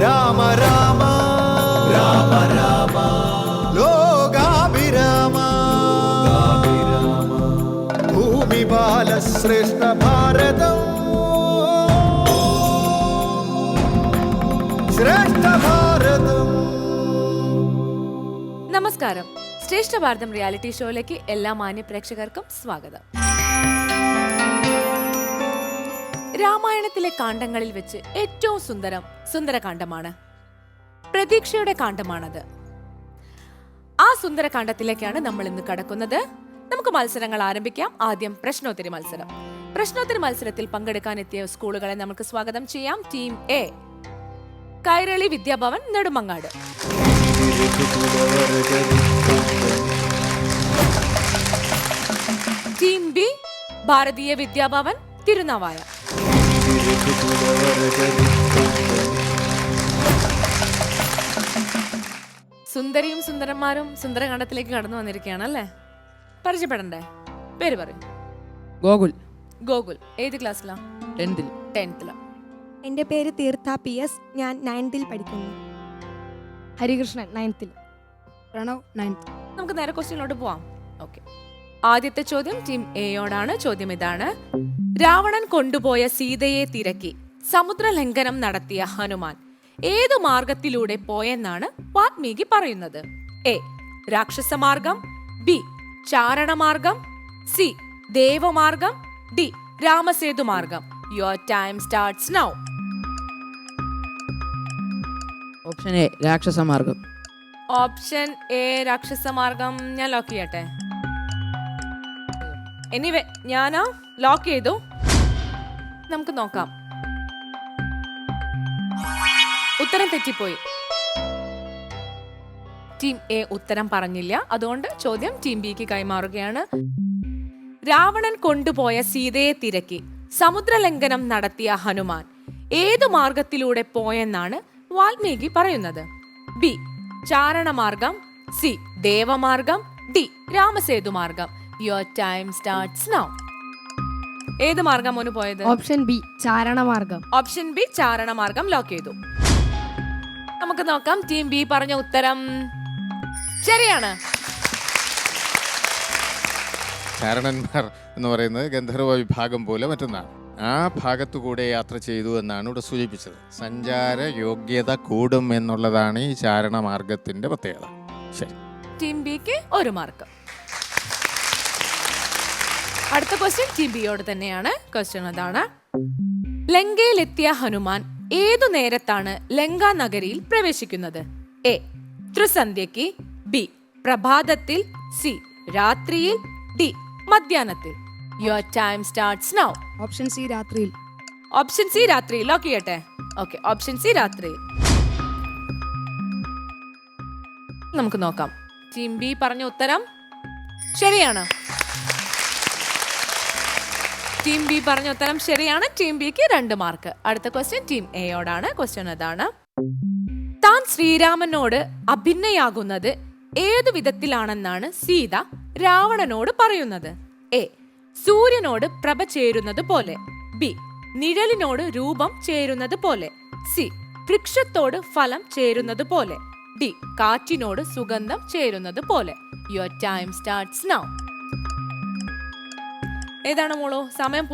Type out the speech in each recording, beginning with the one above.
രാമ രാമ. രാമ രാമ ലോകാഭിരാമ. ഭൂമി ബാലശ്രേഷ്ഠ ഭാരതം. ശ്രേഷ്ഠ ഭാരതം. നമസ്കാരം. ശ്രേഷ്ഠ ഭാരതം റിയാലിറ്റി ഷോയിലേക്ക് എല്ലാ മാന്യ പ്രേക്ഷകർക്കും സ്വാഗതം. രാമായണത്തിലെ കാണ്ഡങ്ങളിൽ വെച്ച് ഏറ്റവും സുന്ദരം സുന്ദരകാന്ഡമാണ് പ്രതീക്ഷയുടെ കാണ്ഡമാണത്. ആ സുന്ദരകാന്ഡത്തിലേക്കാണ് നമ്മൾ ഇന്ന് കടക്കുന്നത്. നമുക്ക് മത്സരങ്ങൾ ആരംഭിക്കാം. ആദ്യം പ്രശ്നോത്തരി മത്സരം. പ്രശ്നോത്തരി മത്സരത്തിൽ പങ്കെടുക്കാൻ എത്തിയ സ്കൂളുകളെ നമുക്ക് സ്വാഗതം ചെയ്യാം. Team A. Kairali Vidyabhavan Nedumangad. Team B Bharatiya Vidyabhavan Thirunavaya. സുന്ദരിയും സുന്ദരന്മാരും സുന്ദരകാണ്ഡത്തിലേക്ക് കടന്നു വന്നിരിക്കുകയാണ് അല്ലേ? പരിചയപ്പെടണ്ടേ? പേര് പറയും. ഗോകുൽ. ഗോകുൽ. ഏത് ക്ലാസ്സിലാ? ടെൻത്തിൽ. ടെൻത്തിൽ. എന്റെ പേര് തീർത്ഥ പി എസ്. ഞാൻ നയൻത്തിൽ പഠിക്കുന്നു. ഹരികൃഷ്ണൻ നയൻത്തിൽ. പ്രണവ് നയൻത്ത് നമുക്ക് നേരെ ക്വസ്റ്റ്യനിലോട്ട് പോവാം. ആദ്യത്തെ ചോദ്യം ടീം എയോടാണ്. ചോദ്യം ഇതാണ്. രാവണൻ കൊണ്ടുപോയ സീതയെ തിരക്കി സമുദ്ര ലംഘനം നടത്തിയ ഹനുമാൻ ഏതു മാർഗത്തിലൂടെ പോയെന്നാണ് വാത്മീകി പറയുന്നത്? എ. രാക്ഷസമാർഗം ബി. ചാരണമാർഗം സി. ദേവമാർഗം ഡി. രാമസേതു മാർഗം your time starts now. Option A രാക്ഷസമാർഗം. Option A രാക്ഷസമാർഗം. ഞാൻ ലോക്ക് ചെയ്യട്ടെ? എനിവേ ഞാനാ ലോക്ക് ചെയ്തു. നമുക്ക് നോക്കാം. ഉത്തരം തെറ്റിപ്പോയി. ടീം എ ഉത്തരം പറഞ്ഞില്ല. അതുകൊണ്ട് ചോദ്യം ടീം ബിക്ക് കൈമാറുകയാണ്. രാവണൻ കൊണ്ടുപോയ സീതയെ തിരക്കി. സമുദ്രലംഘനം നടത്തിയ ഹനുമാൻ. ഏതു മാർഗത്തിലൂടെ പോയെന്നാണ് വാൽമീകി പറയുന്നത്? ബി ചാരണമാർഗം. സി ദേവമാർഗം. ഡി രാമസേതു മാർഗം യുവർ ടൈം സ്റ്റാർട്ട്സ് നൗ ഏത് മാർഗം മോന് പോയത്? ഓപ്ഷൻ ബി ചാരണമാർഗം. ഓപ്ഷൻ ബി ചാരണമാർഗം ലോക്ക് ചെയ്തു. നമുക്ക് നോക്കാം ടീം ബി പറഞ്ഞ ഉത്തരം. ശരിയാണ്. ചാരണന്മാർ എന്ന് പറയുന്നത് ഗന്ധർവ വിഭാഗം പോലെ മറ്റൊന്നാണ്. ആ ഭാഗത്തു ഭാഗത്തുകൂടെ യാത്ര ചെയ്തു എന്നാണ് ഇവിടെ സൂചിപ്പിച്ചത്. സഞ്ചാര യോഗ്യത കൂടും എന്നുള്ളതാണ് ഈ ചാരണമാർഗത്തിന്റെ പ്രത്യേകത. ശരി. ടീം ബിക്ക് ഒരു മാർക്ക് അടുത്ത ക്വസ്റ്റ്യൻ ടി ബിയോട് തന്നെയാണ്. ക്വസ്റ്റ്യൻ അതാണ്. ലങ്കയിലെത്തിയ ഹനുമാൻ ഏതു നേരത്താണ് ലങ്ക നഗരിയിൽ പ്രവേശിക്കുന്നത്? എ ത്രിസന്ധ്യക്ക് ബി പ്രഭാതത്തിൽ. സി രാത്രിയിൽ. D മധ്യാഹ്നത്തിൽ. Your time starts now option C രാത്രിയിൽ. ഓപ്ഷൻ സി രാത്രിയിൽ. ലോക്ക് ചെയ്യട്ടെ? ഓക്കെ ഓപ്ഷൻ സി രാത്രി നമുക്ക് നോക്കാം. ടീം ബി പറഞ്ഞ ഉത്തരം ശരിയാണ്. ടീം ബി പറഞ്ഞ ഉത്തരം ശരിയാണ്. ടീം ബിക്ക് രണ്ട് മാർക്ക് അടുത്ത ക്വസ്റ്റ്യൻ ടീം എയോടാണ് ക്വസ്റ്റ്യൻ അതാണ്. താൻ ശ്രീരാമനോട് അഭിന്നയാകുന്നത് ഏതു വിധത്തിലാണെന്നാണ് സീത രാവണനോട് പറയുന്നത്? എ സൂര്യനോട് പ്രഭ ചേരുന്നത് പോലെ. ബി നിഴലിനോട് രൂപം ചേരുന്നത് പോലെ. സി വൃക്ഷത്തോട് ഫലം ചേരുന്നത് പോലെ. ഡി കാറ്റിനോട് സുഗന്ധം ചേരുന്നത് പോലെ. യുവർ ടൈം സ്റ്റാർട്ട്സ് നൗ ഏതാണ് മോളോ? സമയം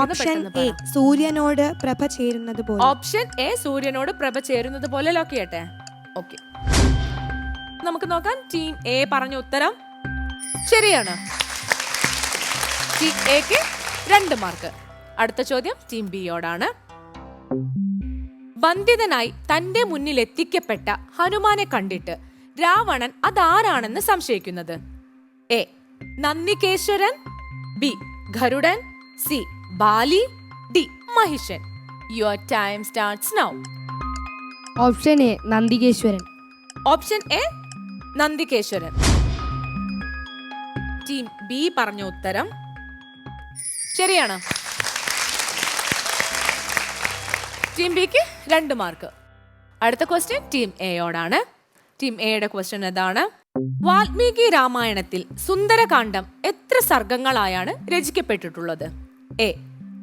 ഓപ്ഷൻ എ. സൂര്യനോട് പ്രഭ ചേരുന്നത് പോലെ. ഓപ്ഷൻ എ സൂര്യനോട് പ്രഭ ചേരുന്നത് പോലെ. ലോക്ക് ചെയ്യട്ടെ? ഓക്കെ നമുക്ക് നോക്കാം. ടീം എ പറഞ്ഞ ഉത്തരം ശരിയാണ്. ടീം എക്ക് രണ്ട് മാർക്ക് അടുത്ത ചോദ്യം ടീം ബിയോടാണ് ബന്ധിതനായി തന്റെ മുന്നിൽ എത്തിക്കപ്പെട്ട ഹനുമാനെ കണ്ടിട്ട് രാവണൻ അതാരാണെന്ന് സംശയിക്കുന്നത്? A Nandikeshwaran. B Garudan C Bali D Mahishan. Your time starts now option A Nandikeshwaran. Option A Nandikeshwaran. Team B പറഞ്ഞ ഉത്തരം ശരിയാണ്. ടീം ബിക്ക് രണ്ട് മാർക്ക് അടുത്ത ക്വസ്റ്റ്യൻ ടീം എയോടാണ് ടീം എയുടെ ക്വസ്റ്റ്യൻ ഇതാണ് വാൽമീകി രാമായണത്തിൽ സുന്ദരകാന്ഡം എത്ര സർഗങ്ങളായാണ് രചിക്കപ്പെട്ടിട്ടുള്ളത്? എ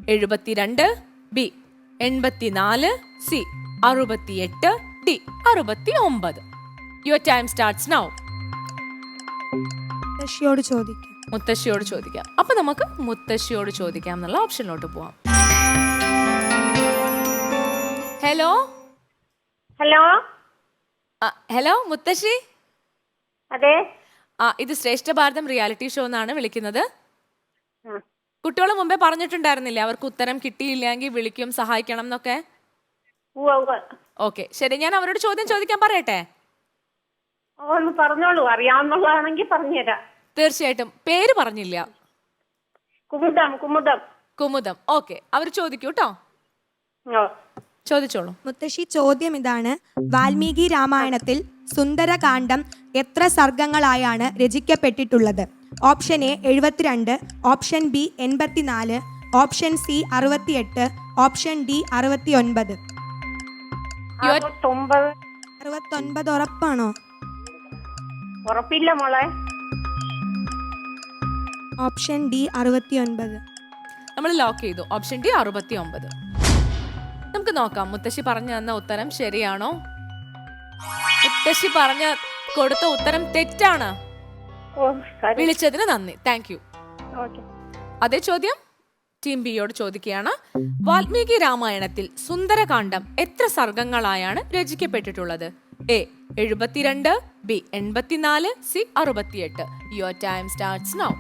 എഴുപത്തിരണ്ട് ബി എൺപത്തിനാല് സി അറുപത്തിയെട്ട് ഡി അറുപത്തി ഒമ്പത് യുവർ ടൈം സ്റ്റാർട്ട്സ് നൗ മുത്തശ്ശിയോട് ചോദിക്കാം. മുത്തശ്ശിയോട് ചോദിക്കാം. അപ്പൊ നമുക്ക് മുത്തശ്ശിയോട് ചോദിക്കാം എന്നുള്ള ഓപ്ഷനിലോട്ട് പോവാം. ഹലോ ഹലോ ഹലോ മുത്തശ്ശി? അതെ? ആ ഇത് ശ്രേഷ്ഠ ഭാരതം റിയാലിറ്റി ഷോ എന്നാണ് വിളിക്കുന്നത്. കുട്ടികൾ മുമ്പേ പറഞ്ഞിട്ടുണ്ടായിരുന്നില്ലേ? അവർക്ക് ഉത്തരം കിട്ടിയില്ലെങ്കിൽ വിളിക്കും സഹായിക്കണം എന്നൊക്കെ? ഓക്കെ. ശരി ഞാൻ അവരോട് ചോദ്യം ചോദിക്കാൻ പറയട്ടെ? ഒന്ന് പറഞ്ഞോളൂ. അറിയാവുന്നതാണെങ്കിൽ പറഞ്ഞുതരാം. തീർച്ചയായിട്ടും. പേര് പറഞ്ഞില്ല. കുമുദം കുമുദം. കുമുദം. ഓക്കെ. അവർ ചോദിക്കൂ കേട്ടോ ഓ. ചോദിച്ചോളൂ. മുത്തശ്ശി ചോദ്യം ഇതാണ്. വാൽമീകി രാമായണത്തിൽ സുന്ദരകാന്ഡം എത്ര സർഗങ്ങളായാണ് രചിക്കപ്പെട്ടിട്ടുള്ളത്? ഓപ്ഷൻ എ എഴുപത്തിരണ്ട് ഓപ്ഷൻ ബി എൺപത്തിനാല് ഓപ്ഷൻ സി അറുപത്തിയെട്ട് ഓപ്ഷൻ ഡി അറുപത്തി ഒൻപത് അറുപത്തൊൻപത് ഉറപ്പാണോ? ഉറപ്പില്ല മോളെ. ഓപ്ഷൻ ഡി അറുപത്തി ഒൻപത് നമ്മൾ ലോക്ക് ചെയ്തു. ഓപ്ഷൻ ഡി അറുപത്തി ഒമ്പത് നമുക്ക് നോക്കാം. മുത്തശ്ശി പറഞ്ഞു തന്ന ഉത്തരം ശരിയാണോ? മുത്തശ്ശി പറഞ്ഞ കൊടുത്ത ഉത്തരം തെറ്റാണ്. വിളിച്ചതിന് നന്ദി. താങ്ക് യു അതേ ചോദ്യം ടീം ബിയോട് ചോദിക്കുകയാണ്. വാൽമീകി രാമായണത്തിൽ സുന്ദരകാന്ഡം എത്ര സർഗങ്ങളായാണ് രചിക്കപ്പെട്ടിട്ടുള്ളത്? എ എഴുപത്തിരണ്ട് ബി എൺപത്തിനാല് സി അറുപത്തിയെട്ട്. Your time starts now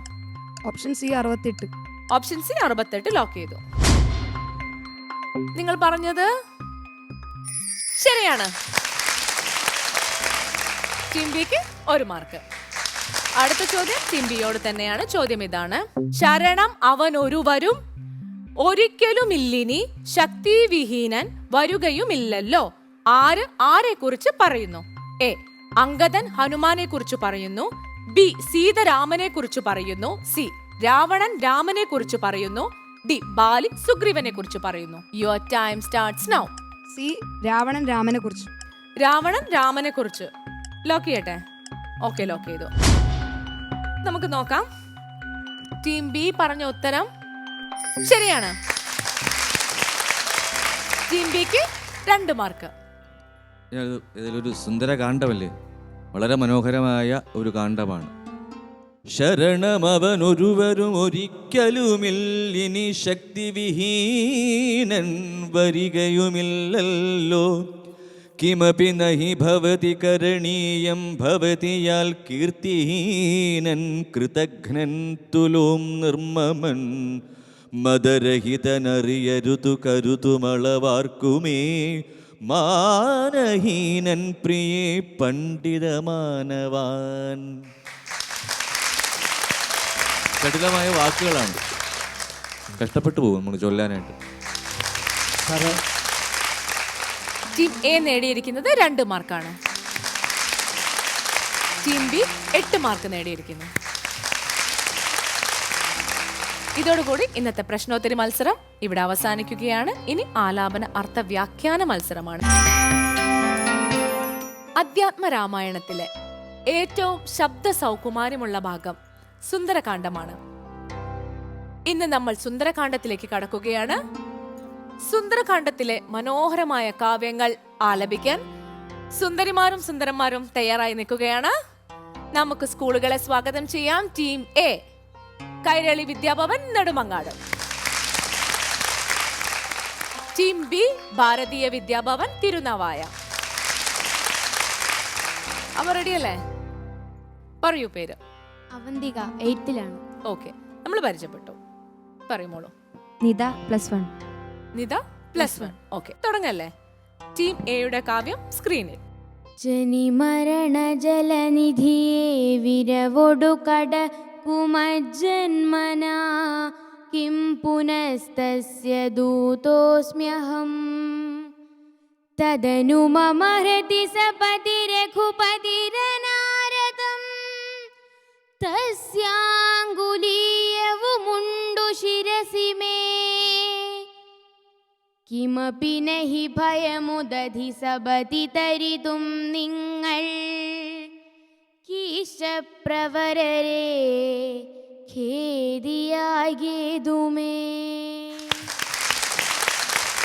option C അറുപത്തിയെട്ട് ഓപ്ഷൻ സി അറുപത്തെട്ട് ലോക്ക് ചെയ്തു. നിങ്ങൾ പറഞ്ഞത് ശരിയാണ്. ടീം ബിക്ക് ഒരു മാർക്ക്. അടുത്ത ചോദ്യം ടീം ബിയോട് തന്നെയാണ്. ചോദ്യം ഇതാണ്. ശരണം അവൻ ഒരു വരും ഒരിക്കലുമില്ലിനി ശക്തിവിഹീനൻ വരുകയുമില്ലല്ലോ. ആര് ആരെ കുറിച്ച് പറയുന്നു? എ. അങ്കദൻ ഹനുമാനെ കുറിച്ച് പറയുന്നു. ബി. സീതരാമനെ കുറിച്ച് പറയുന്നു. സി. രാവണൻ രാമനെ കുറിച്ച് പറയുന്നു. ഡി. ബാലി സുഗ്രീവനെ കുറിച്ച് പറയുന്നു. Your time starts now C. Ravanan രാമനെ കുറിച്ച് രാവണൻ രാമനെ കുറിച്ച് ലോക്ക് ചെയ്യട്ടെ? ഓക്കെ ലോക്ക് ചെയ്തു. നമുക്ക് നോക്കാം. ടീം ബി പറഞ്ഞ ഉത്തരം ശരിയാണ്. ടീം ബിക്ക് രണ്ട് മാർക്ക് ഇതിലൊരു സുന്ദര കാണ്ഡമല്ലേ വളരെ മനോഹരമായ ഒരു കാണ്ഡമാണ് ശരണമവനൊരുവരും ഒരിക്കലുമില്ലിനി ശക്തിവിഹീനൻ വരികയുമില്ലല്ലോ. കിമപി നഹി ഭവതി കരണീയം ഭവതിയാൽ കീർത്തിഹീനൻ കൃതഘ്നൻ തുലോം നിർമ്മമൻ മദരഹിതനറിയരുതു കരുതുമളവാർക്കുമേ മാനഹീനൻ പ്രിയേ പണ്ഡിതമാനവാൻ കഠിനമായ വാക്കുകളാണ്. കഷ്ടപ്പെട്ടു പോകും നമ്മൾ ചൊല്ലാനായിട്ട്. ടീം എ നേടിയിരിക്കുന്നത് രണ്ട് മാർക്കാണ്. ടീം ബി എട്ട് മാർക്ക് നേടിയിരിക്കുന്നു. ഇതോടുകൂടി ഇന്നത്തെ പ്രശ്നോത്തരി മത്സരം ഇവിടെ അവസാനിക്കുകയാണ്. ഇനി ആലാപന അർത്ഥ വ്യാഖ്യാന മത്സരമാണ്. അധ്യാത്മ രാമായണത്തിലെ ഏറ്റവും ശബ്ദ സൗകുമാര്യമുള്ള ഭാഗം സുന്ദരകാന്ഡമാണ്. ഇന്ന് നമ്മൾ സുന്ദരകാന്ഡത്തിലേക്ക് കടക്കുകയാണ്. സുന്ദരകാന്ഡത്തിലെ മനോഹരമായ കാവ്യങ്ങൾ ആലപിക്കാൻ സുന്ദരിമാരും സുന്ദരന്മാരും തയ്യാറായി നിൽക്കുകയാണ്. നമുക്ക് സ്കൂളുകളെ സ്വാഗതം ചെയ്യാം. Team A Kairali Vidyabhavan Nedumangad. Team B Bharatiya Vidyabhavan Thirunavaya. അവർ റെഡിയല്ലേ പറയൂ പേര്. അവന്തിക എയ്ത്തിലാണ് ഓക്കെ നമ്മൾ പരിചയപ്പെട്ടു. പറയുമോളൂ. Nita plus one. Nita plus one. Okay തുടങ്ങല്ലേ? ടീം എയുടെ കാവ്യം സ്ക്രീനിൽ. ജനി മരണ ജലനിധിയേ വിരവൊടു കട കുമജ്ജന്മനാ കിം പുനസ്തസ്യ ദൂതോസ്മ്യഹം. തദനു മമ ഹൃതി സപതി രഘുപതിരനാരദം കിമപി നഹി ഭയമുദധി സബതി തരിതും നിങ്ങൾ. കീശപ്രവരരെ ഖേദിയാകേതുമേ.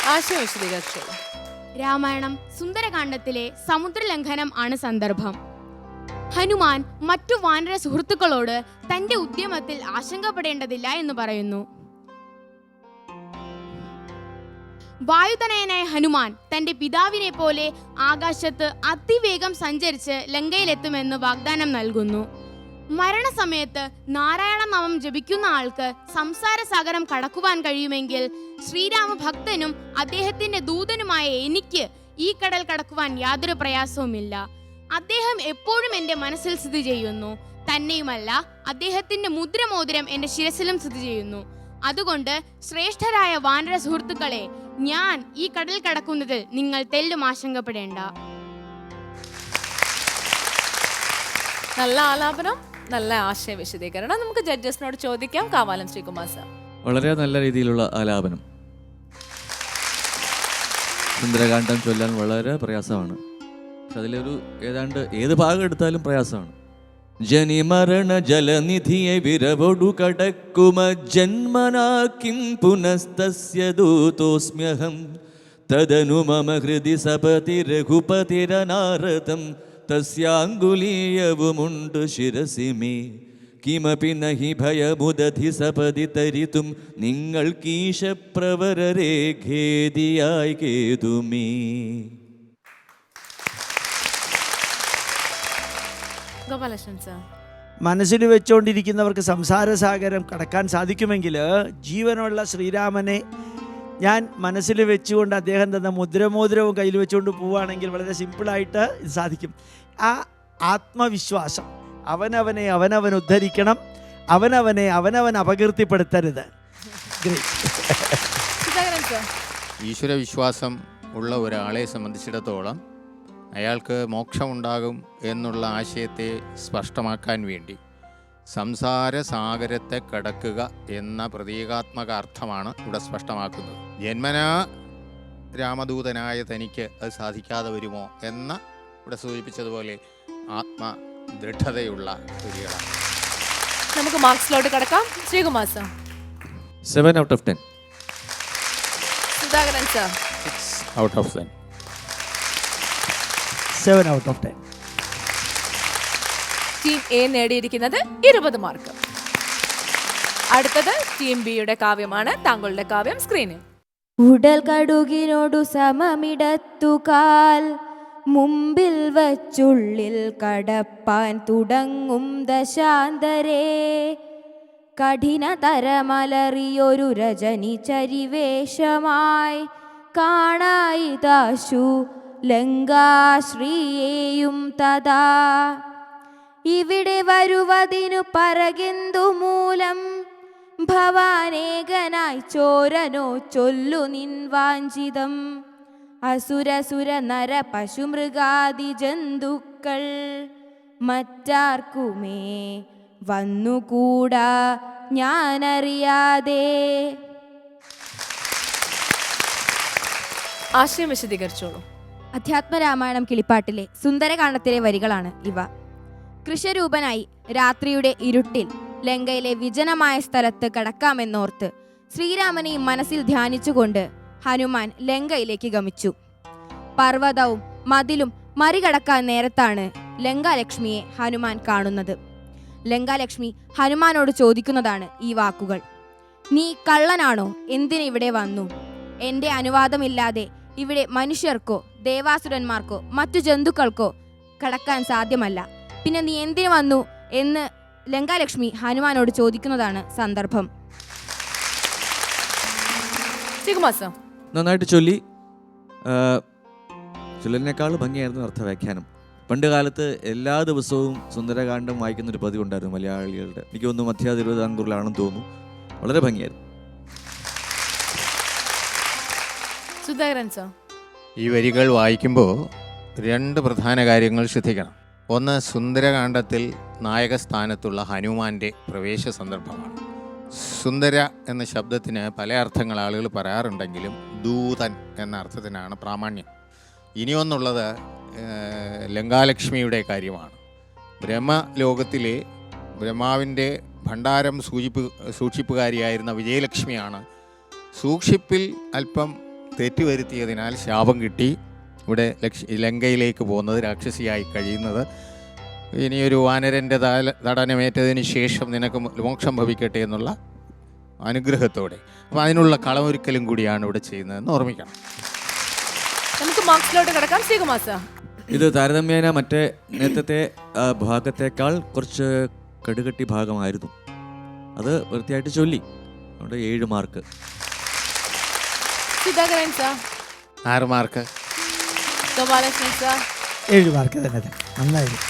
ആശയം വിശദീകരിച്ചോളൂ രാമായണം സുന്ദരകാന്ഡത്തിലെ സമുദ്രലംഘനം ആണ് സന്ദർഭം. ഹനുമാൻ മറ്റു വാനര സുഹൃത്തുക്കളോട് തന്റെ ഉദ്യമത്തിൽ ആശങ്കപ്പെടേണ്ടതില്ല എന്ന് പറയുന്നു. വായുതനയനായ ഹനുമാൻ തന്റെ പിതാവിനെ പോലെ ആകാശത്ത് അതിവേഗം സഞ്ചരിച്ച് ലങ്കയിലെത്തുമെന്ന് വാഗ്ദാനം നൽകുന്നു. മരണസമയത്ത് നാരായണ നാമം ജപിക്കുന്ന ആൾക്ക് സംസാര സാഗരം കടക്കുവാൻ കഴിയുമെങ്കിൽ ശ്രീരാമ ഭക്തനും അദ്ദേഹത്തിന്റെ ദൂതനുമായ എനിക്ക് ഈ കടൽ കടക്കുവാൻ യാതൊരു പ്രയാസവുമില്ല. അദ്ദേഹം എപ്പോഴും എന്റെ മനസ്സിൽ സ്ഥിതി ചെയ്യുന്നു. തന്നെയുമല്ല അദ്ദേഹത്തിന്റെ മുദ്രമോതിരം എന്റെ ശിരസിലും സ്ഥിതി ചെയ്യുന്നു. അതുകൊണ്ട് ശ്രേഷ്ഠരായ വാനര സുഹൃത്തുക്കളെ ഞാൻ ഈ കടൽ കടക്കുന്നതിൽ നിങ്ങൾ തെല്ലും ആശങ്കപ്പെടേണ്ട. നല്ല ആലാപനം നല്ല ആശയ വിശദീകരണം. നമുക്ക് ജഡ്ജസിനോട് ചോദിക്കാം കാവാലം ശ്രീകുമാർ സാർ. വളരെ നല്ല രീതിയിലുള്ള ആലാപനം. സുന്ദരകാന്ഡം ചൊല്ലാൻ വളരെ പ്രയാസമാണ്. പക്ഷെ അതിലൊരു ഏതാണ്ട് ഏത് ഭാഗം എടുത്താലും പ്രയാസമാണ്. ജനിമരണ ജലനിധിയെ വിരവൊടു കടക്കുമ ജന്മനാക്കിം പുനസ്തസ്യ ദൂതോസ്മ്യഹം. തദനു മമ ഹൃദി സപതി രഘുപതിരനാരദം ശിരസി മേ. കിമപി നഹി ഭയമുദധി സപതി തരിതും. നിങ്ങൾക്കീശപ്രവരരേ ഖേദിയായി കേതുമേ. മനസ്സിൽ വെച്ചുകൊണ്ടിരിക്കുന്നവർക്ക് സംസാര സാഗരം കടക്കാൻ സാധിക്കുമെങ്കിൽ ജീവനുള്ള ശ്രീരാമനെ ഞാൻ മനസ്സിൽ വെച്ചുകൊണ്ട് അദ്ദേഹം തന്ന മുദ്രമോതിരവും കയ്യിൽ വെച്ചുകൊണ്ട് പോവുകയാണെങ്കിൽ വളരെ സിമ്പിളായിട്ട് ഇത് സാധിക്കും. ആ ആത്മവിശ്വാസം അവനവനെ അവനവൻ ഉദ്ധരിക്കണം അവനവനെ അവനവൻ അപകീർത്തിപ്പെടുത്തരുത്. ഗ്രേറ്റ് സുധാകരൻ സാർ ഈശ്വര വിശ്വാസം ഉള്ള ഒരാളെ സംബന്ധിച്ചിടത്തോളം അയാൾക്ക് മോക്ഷമുണ്ടാകും എന്നുള്ള ആശയത്തെ സ്പഷ്ടമാക്കാൻ വേണ്ടി സംസാര സാഗരത്തെ കടക്കുക എന്ന പ്രതീകാത്മക അർത്ഥമാണ് ഇവിടെ സ്പഷ്ടമാക്കുന്നത്. ജന്മനാ രാമദൂതനായ തനിക്ക് അത് സാധിക്കാതെ വരുമോ എന്ന ഇവിടെ സൂചിപ്പിച്ചതുപോലെ ആത്മദൃഢതയുള്ള വരികളാണ് നമുക്ക് മാർക്സിലോട്ട് കടക്കാം. Sreekumar sir. Seven out of ten Sudhakaran sir. Six out of ten seven out of ten team A നേടിയിരിക്കുന്നത് ഇരുപത് മാർക്ക് അടുത്തത് ടീം ബിയുടെ കാവ്യമാണ് താങ്കളുടെ കാവ്യം സ്ക്രീനിൽ ഉടൽ കടുകിനോടു സമമിടത്തുകാൽ മുമ്പിൽ വച്ചുള്ളിൽ കടപ്പാൻ തുടങ്ങും ദശാന്തരേ. കഠിന തരമലറിയൊരു രജനി ചരിവേഷമായി കാണായി ദാശു ലങ്കാശ്രീയേയും തഥാ. ഇവിടെ വരുവതിനു പറകെന്തു മൂലം? ഭവാനേകനായി ചോരനോ ചൊല്ലു നിൻ വാഞ്ചിതം. അസുരസുര നര പശുമൃഗാദി ജന്തുക്കൾ മറ്റാർക്കുമേ വന്നുകൂടാ ഞാനറിയാതെ. ആശയം വിശദീകരിച്ചോളൂ. അധ്യാത്മരാമായണം കിളിപ്പാട്ടിലെ സുന്ദരകാണ്ഡത്തിലെ വരികളാണ് ഇവ. കൃഷരൂപനായി രാത്രിയുടെ ഇരുട്ടിൽ ലങ്കയിലെ വിജനമായ സ്ഥലത്ത് കടക്കാമെന്നോർത്ത് ശ്രീരാമനെ മനസ്സിൽ ധ്യാനിച്ചുകൊണ്ട് ഹനുമാൻ ലങ്കയിലേക്ക് ഗമിച്ചു. പർവതവും മതിലും മറികടക്കാൻ നേരത്താണ് ലങ്കാലക്ഷ്മിയെ ഹനുമാൻ കാണുന്നത്. ലങ്കാലക്ഷ്മി ഹനുമാനോട് ചോദിക്കുന്നതാണ് ഈ വാക്കുകൾ. നീ കള്ളനാണോ? എന്തിനെ ഇവിടെ വന്നു? എന്റെ അനുവാദമില്ലാതെ ഇവിടെ മനുഷ്യർക്കോ ദേവാസുരന്മാർക്കോ മറ്റു ജന്തുക്കൾക്കോ കടക്കാൻ സാധ്യമല്ല. പിന്നെ നീ എന്തിനു വന്നു എന്ന് ലങ്കാലക്ഷ്മി ഹനുമാനോട് ചോദിക്കുന്നതാണ് സന്ദർഭം. നന്നായിട്ട് ചൊല്ലി. ചൊല്ലലിനേക്കാൾ ഭംഗിയായിരുന്നു അർത്ഥവ്യാഖ്യാനം. പണ്ട് കാലത്ത് എല്ലാ ദിവസവും സുന്ദരകാന്ഡം വായിക്കുന്ന ഒരു പതിവുണ്ടായിരുന്നു മലയാളികളുടെ. എനിക്ക് തോന്നുന്നു മധ്യ തിരുവിതാംകൂറിലാണെന്ന് തോന്നുന്നു. വളരെ ഭംഗിയായിരുന്നു. സുധാകരൻ ഈ വരികൾ വായിക്കുമ്പോൾ രണ്ട് പ്രധാന കാര്യങ്ങൾ ശ്രദ്ധിക്കണം. ഒന്ന് സുന്ദരകാന്ഡത്തിൽ നായകസ്ഥാനത്തുള്ള ഹനുമാന്റെ പ്രവേശ സന്ദർഭമാണ്. സുന്ദര എന്ന ശബ്ദത്തിന് പല അർത്ഥങ്ങൾ ആളുകൾ പറയാറുണ്ടെങ്കിലും ദൂതൻ എന്ന അർത്ഥത്തിനാണ് പ്രാമാണ്യം. ഇനിയൊന്നുള്ളത് ലങ്കാലക്ഷ്മിയുടെ കാര്യമാണ്. ബ്രഹ്മലോകത്തിലെ ബ്രഹ്മാവിന്റെ ഭണ്ഡാരം സൂചിപ്പ് സൂക്ഷിപ്പുകാരിയായിരുന്ന വിജയലക്ഷ്മിയാണ് സൂക്ഷിപ്പിൽ അല്പം തെറ്റുവരുത്തിയതിനാൽ ശാപം കിട്ടി. ഇവിടെ ലക്ഷ ലങ്കയിലേക്ക് പോകുന്നത് രാക്ഷസിയായി കഴിയുന്നത്. ഇനിയൊരു വാനരന്റെ താല തടനമേറ്റതിന് ശേഷം നിനക്ക് മോക്ഷം ഭവിക്കട്ടെ എന്നുള്ള അനുഗ്രഹത്തോടെ. അപ്പോൾ അതിനുള്ള കളമൊരുക്കലും കൂടിയാണ് ഇവിടെ ചെയ്യുന്നതെന്ന് ഓർമ്മിക്കണം. നമുക്ക് മാർക്സിലോട്ട് കിടക്കാം. ശ്രീകുമാർ സർ. ഇത് താരതമ്യേന മറ്റേ നേരത്തെ ഭാഗത്തേക്കാൾ കുറച്ച് കടുകട്ടി ഭാഗമായിരുന്നു. അത് വൃത്തിയായിട്ട് ചൊല്ലി. അതുകൊണ്ട് ഏഴ് മാർക്ക്. സുധാകരൻ സർ. ആറ് മാർക്ക്. ഗോപാലകൃഷ്ണൻ സർ. ഏഴ് മാർക്ക് തന്നെ. നന്നായി. നന്നായിരുന്നു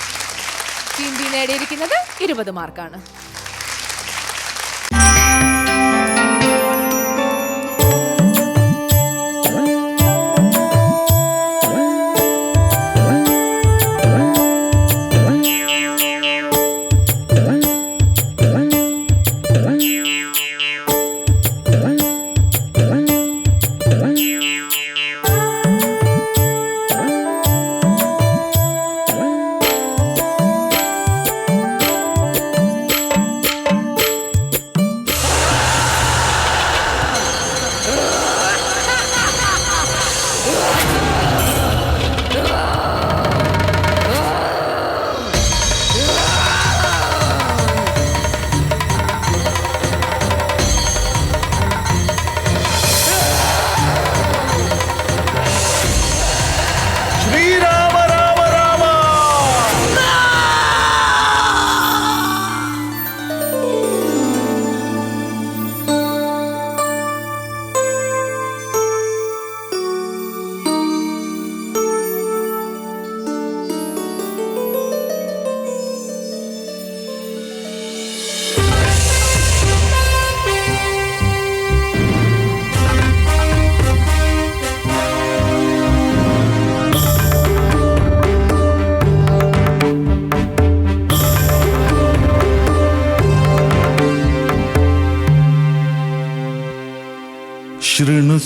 ടീം ബി നേടിയിരിക്കുന്നത് ഇരുപത് മാർക്കാണ്.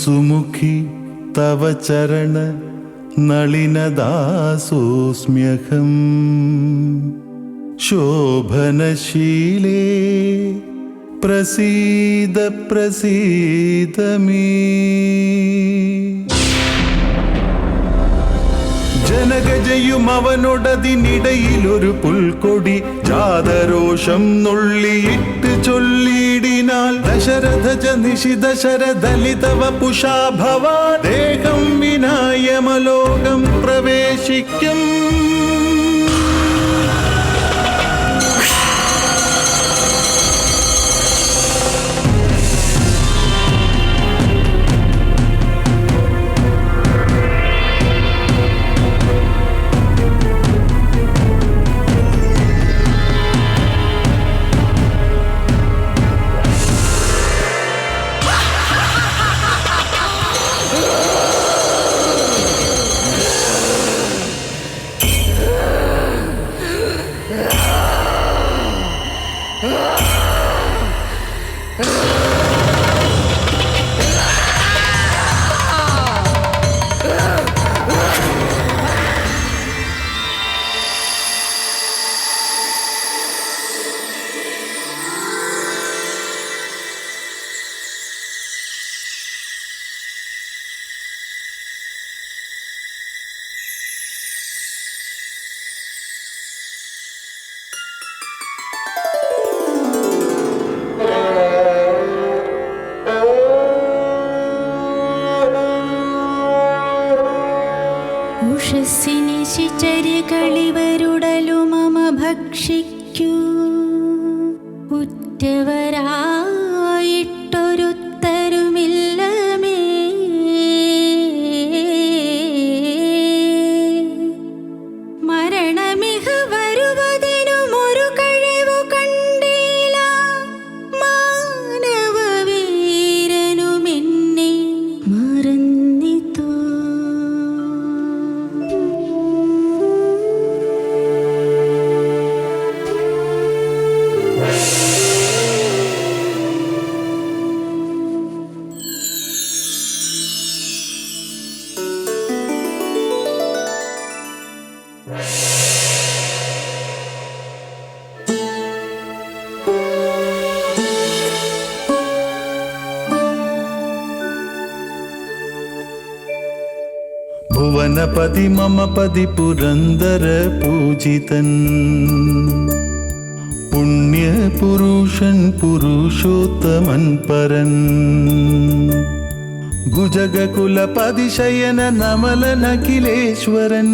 സുമുഖി തവ ചരണ നളിനദാസോസ്മ്യഹം. ശോഭനശീലേ പ്രസീദ പ്രസീദമീ. ജനകജയും അവനൊടതിനിടയിലൊരു പുൽക്കൊടി ജാതരോഷം നുള്ളിയിട്ട് ചൊല്ലിയിടിനാൽ ദശരഥജ ച ശരദലിതവ പുഷാഭവ ദേഹം വിനായമലോകം പ്രവേശിക്കും. ഭുവന മമ പതി പുരന്ദര പൂജിതൻ. പുണ്യ പുരുഷൻ പുരുഷോത്തമൻ പരൻ. ഭുജഗകുലപതിശയന നമലനഖിലേശ്വരൻ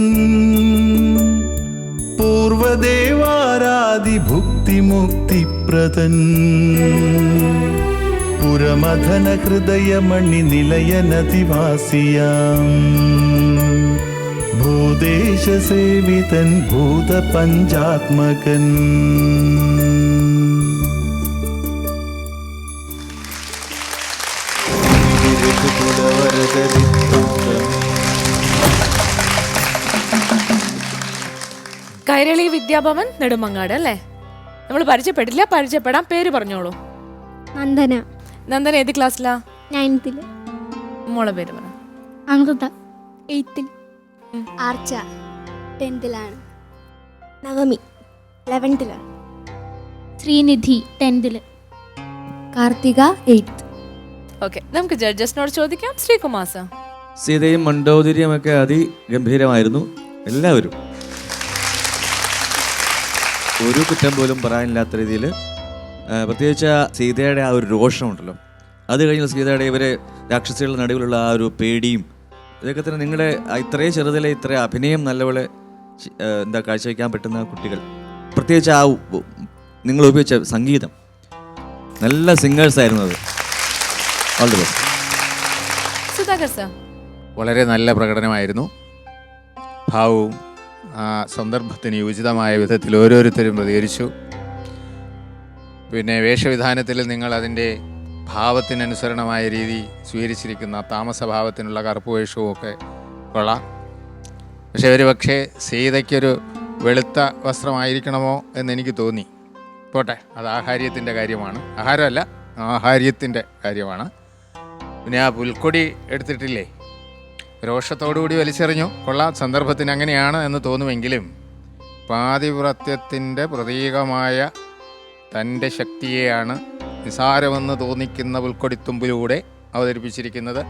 പൂർവദേവാരാദി ഭുക്തിമുക്തിപ്രദൻ പുരമഥന ഹൃദയമണി നിലയനതിവാസിയാം ഭൂദേശ സേവിതൻ ഭൂതപഞ്ചാത്മകൻ കൈരളി വിദ്യാഭവൻ നെടുമങ്ങാട് അല്ലേ? നമ്മൾ പരിചയപ്പെട്ടില്ല പരിചയപ്പെടാൻ പേര് പറഞ്ഞോളൂ. നന്ദന. നന്ദന ഏത് ക്ലാസ്സിലാ? നയൻത്തിൽ. മോളെ പേര് പറ. അമൃത. എയ്ത്തിൽ. ആർച്ച ടെൻത്തിലാണ് നവമി ലെവൻത്തിലാണ് ശ്രീനിധി ടെൻത്തിൽ കാർത്തിക എയ്ത്ത്. ഓക്കെ നമുക്ക് ജഡ്ജസിനോട് ചോദിക്കാം. ശ്രീകുമാർ സർ. സീതയും മണ്ടോദരിയും ഒക്കെ അതിഗംഭീരമായിരുന്നു. എല്ലാവരും. ഒരു കുറ്റം പോലും പറയാനില്ലാത്ത രീതിയിൽ പ്രത്യേകിച്ച് സീതയുടെ ആ ഒരു രോഷമുണ്ടല്ലോ. അത് കഴിഞ്ഞ് സീതയുടെ ഇവരെ രാക്ഷസികളുടെ നടുവിലുള്ള ആ ഒരു പേടിയും ഇതൊക്കെ നിങ്ങളെ ഇത്രയും ചെറുതിലെ ഇത്ര അഭിനയം നല്ലപോലെ എന്താ കാഴ്ചവെക്കാൻ പറ്റുന്ന കുട്ടികൾ. പ്രത്യേകിച്ച് ആ നിങ്ങൾ ഉപയോഗിച്ച സംഗീതം. നല്ല സിംഗേഴ്സ് ആയിരുന്നു അത്. All the best Sudhakar sir. വളരെ നല്ല പ്രകടനമായിരുന്നു. ഭാവവും ആ സന്ദർഭത്തിന് ഉചിതമായ വിധത്തിൽ ഓരോരുത്തരും പ്രതികരിച്ചു. പിന്നെ വേഷവിധാനത്തിൽ നിങ്ങൾ അതിന്റെ ഭാവത്തിനനുസരണമായ രീതി സ്വീകരിച്ചിരിക്കുന്ന താമസഭാവത്തിനുള്ള കറുപ്പ് വേഷവും ഒക്കെ കൊള്ളാം. പക്ഷെ ഒരു പക്ഷേ സീതയ്ക്കൊരു വെളുത്ത വസ്ത്രമായിരിക്കണമോ എന്ന് എനിക്ക് തോന്നി. പോട്ടെ അത് ആഹാര്യത്തിന്റെ കാര്യമാണ്. ആഹാരമല്ല ആഹാര്യത്തിന്റെ കാര്യമാണ്. പിന്നെ ആ പുൽക്കൊടി എടുത്തിട്ടില്ലേ? രോഷത്തോടുകൂടി വലിച്ചെറിഞ്ഞു. കൊള്ളാം സന്ദർഭത്തിന് അങ്ങനെയാണ് എന്ന് തോന്നുമെങ്കിലും പാതിവ്രത്യത്തിന്റെ പ്രതീകമായ തന്റെ ശക്തിയെയാണ് നിസാരമെന്ന് തോന്നിക്കുന്ന പുൽക്കൊടിത്തുമ്പിലൂടെ അവതരിപ്പിച്ചിരിക്കുന്നത്.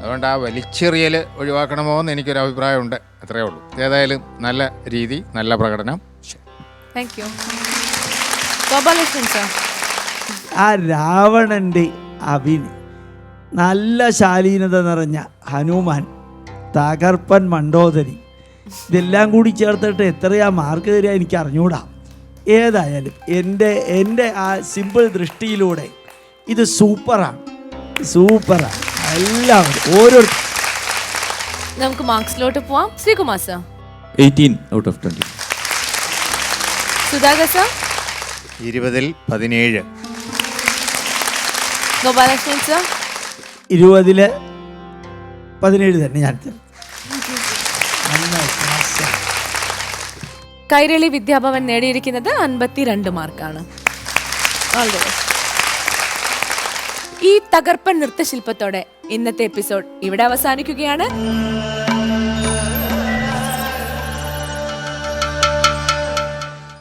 അതുകൊണ്ട് ആ വലിച്ചെറിയൽ ഒഴിവാക്കണമോ എന്ന് എനിക്കൊരു അഭിപ്രായമുണ്ട്. അത്രയേ ഉള്ളൂ. ഏതായാലും നല്ല രീതി നല്ല പ്രകടനം. താങ്ക് യു ആ രാവണന്റെ അഭിന് നല്ല ശാലീനത നിറഞ്ഞ ഹനുമാൻ തകർപ്പൻ മണ്ടോദരി ഇതെല്ലാം കൂടി ചേർത്തിട്ട് എത്രയാ മാർക്ക് തരിക എനിക്ക് അറിഞ്ഞൂടാ ഏതായാലും എന്റെ എന്റെ ആ സിമ്പിൾ ദൃഷ്ടിയിലൂടെ ഇത് സൂപ്പറാണ്. സൂപ്പറാണ്. എല്ലാവരും ഓരോ നമുക്ക് മാർക്സിലോട്ട് പോവാം. Sreekumar sir. Eighteen out of twenty Sudhakar sir. ഇരുപതിൽ പതിനേഴ്. ഗോപാലകൃഷ്ണൻ സർ. ഇരുപതിൽ പതിനേഴ് തന്നെ ഞാൻ കൈരളി വിദ്യാഭവൻ നേടിയിരിക്കുന്നത് അൻപത്തിരണ്ട് മാർക്കാണ്. ഈ തകർപ്പൻ നൃത്തശില്പത്തോടെ ഇന്നത്തെ എപ്പിസോഡ് ഇവിടെ അവസാനിക്കുകയാണ്.